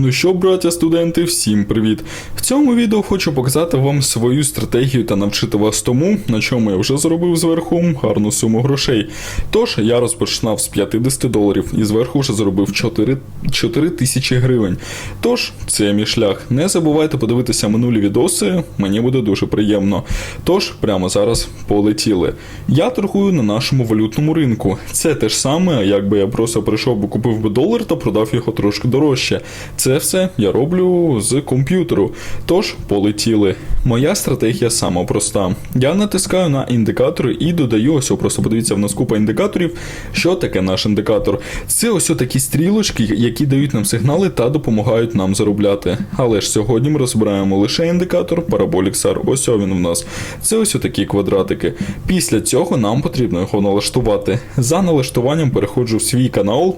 Ну що, браття студенти, всім привіт! В цьому відео хочу показати вам свою стратегію та навчити вас тому, на чому я вже заробив зверху гарну суму грошей. Тож я розпочинав з 50 доларів і зверху вже заробив 4, 4 тисячі гривень. Тож це мій шлях. Не забувайте подивитися минулі відоси, мені буде дуже приємно. Тож прямо зараз полетіли. Я торгую на нашому валютному ринку. Це те ж саме, якби я просто прийшов би купив би долар та продав його трошки дорожче. Це все я роблю з комп'ютеру. Тож полетіли. Моя стратегія сама проста. Я натискаю на індикатори і додаю ось, просто подивіться, в нас купа індикаторів. Що таке наш індикатор? Це ось такі стрілочки, які дають нам сигнали та допомагають нам заробляти. Але ж сьогодні ми розбираємо лише індикатор Parabolic SAR. Ось він в нас. Це ось такі квадратики. Після цього нам потрібно його налаштувати. За налаштуванням переходжу в свій канал.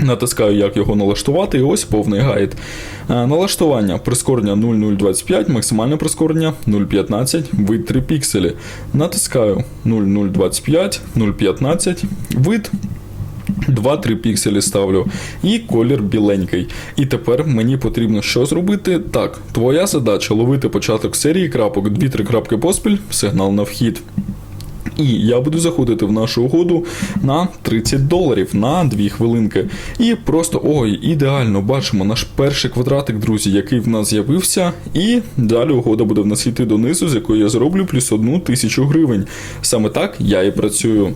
Натискаю, як його налаштувати, і ось повний гайд. Е, Налаштування прискорення 0025, максимальне прискорення 0,15, вид 3 пікселі. Натискаю 0025, 0,15, вид 2-3 пікселі ставлю і колір біленький. І тепер мені потрібно що зробити? Так, твоя задача ловити початок серії крапок, 2-3 крапки поспіль, сигнал на вхід. І я буду заходити в нашу угоду на 30 доларів на 2 хвилинки. І просто ой, ідеально бачимо наш перший квадратик, друзі, який в нас з'явився. І далі угода буде в нас йти донизу, з якої я зроблю плюс одну тисячу гривень. Саме так я і працюю.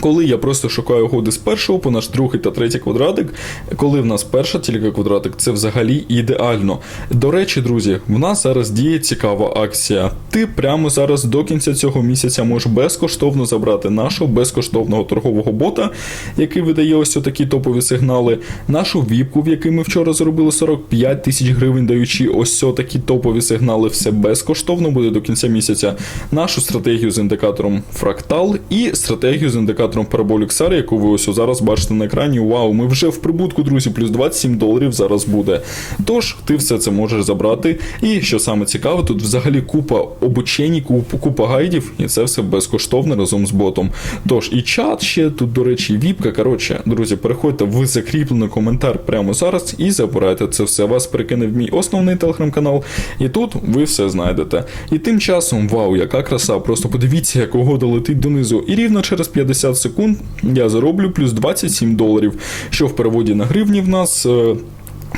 Коли я просто шукаю угоди з першого по наш другий та третій квадратик, коли в нас перша тільки квадратик, це взагалі ідеально. До речі, друзі, в нас зараз діє цікава акція. Ти прямо зараз до кінця цього місяця можеш безкоштовно забрати нашого безкоштовного торгового бота, який видає ось такі топові сигнали, нашу віпку, в якій ми вчора заробили 45 тисяч гривень, даючи ось такі топові сигнали, все безкоштовно буде до кінця місяця. Нашу стратегію з індикатором фрактал і стратегію з індикатором Parabolic SAR, яку ви ось зараз бачите на екрані. Вау, ми вже в прибутку, друзі, плюс 27 доларів зараз буде. Тож ти все це можеш забрати. І що саме цікаве, тут взагалі купа обучень, купа, купа гайдів, і це все безкоштовно разом з ботом. Тож і чат ще тут, до речі, віпка. Коротше, друзі, переходьте в закріплений коментар прямо зараз і забирайте це все. Вас перекине в мій основний телеграм-канал, і тут ви все знайдете. І тим часом, вау, яка краса! Просто подивіться, як угода летить донизу. І рівно через 50 секунд я зароблю плюс 27 доларів, що в переводі на гривні в нас. е,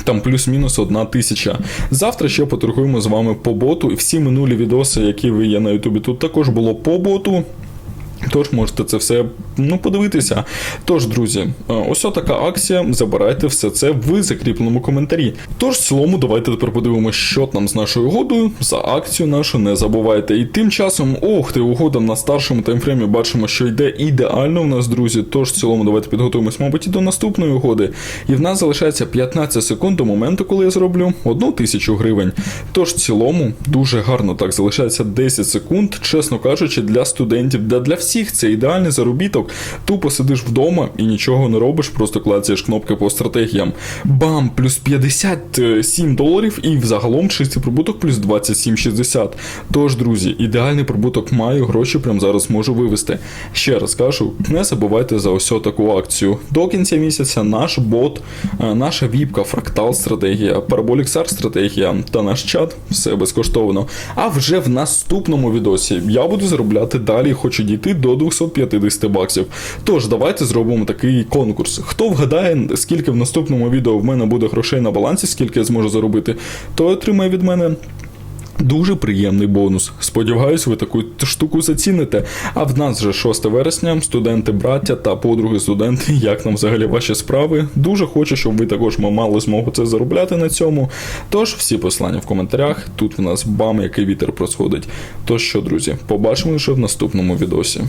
там плюс-мінус одна тисяча. Завтра ще поторгуємо з вами по боту. Всі минулі відоси, які ви є на Ютубі, тут також було по боту. Тож можете це все ну, подивитися. Тож, друзі, е, ось така акція. Забирайте все це в закріпленому коментарі. Тож, в цілому, давайте тепер подивимося, що там з нашою угодою. За акцію нашу не забувайте. І тим часом, ох, ти угода на старшому таймфреймі бачимо, що йде ідеально в нас, друзі. Тож, в цілому, давайте підготуємось, мабуть, і до наступної угоди. І в нас залишається 15 секунд до моменту, коли я зроблю одну тисячу гривень. Тож, в цілому, дуже гарно так залишається 10 секунд, чесно кажучи, для студентів, да для всіх це ідеальний заробіток. Тупо сидиш вдома і нічого не робиш, просто клацаєш кнопки по стратегіям. Бам! Плюс 57 доларів і взагалом чистий прибуток плюс 27,60. Тож, друзі, ідеальний прибуток маю, гроші прямо зараз можу вивести. Ще раз кажу, не забувайте за ось таку акцію. До кінця місяця наш бот, е, наша віпка, фрактал стратегія, Parabolic стратегія та наш чат все безкоштовно. А вже в наступному відосі я буду заробляти далі, хочу дійти до 250 баксів. Тож давайте зробимо такий конкурс. Хто вгадає, скільки в наступному відео в мене буде грошей на балансі, скільки я зможу заробити, той отримає від мене. Дуже приємний бонус. Сподіваюсь, ви таку штуку заціните. А в нас вже 6 вересня, студенти, браття та подруги студенти, як нам взагалі ваші справи. Дуже хочу, щоб ви також мали змогу це заробляти на цьому. Тож, всі послання в коментарях. Тут в нас бам, який вітер просходить. Тож що, друзі, побачимо лише в наступному відосі.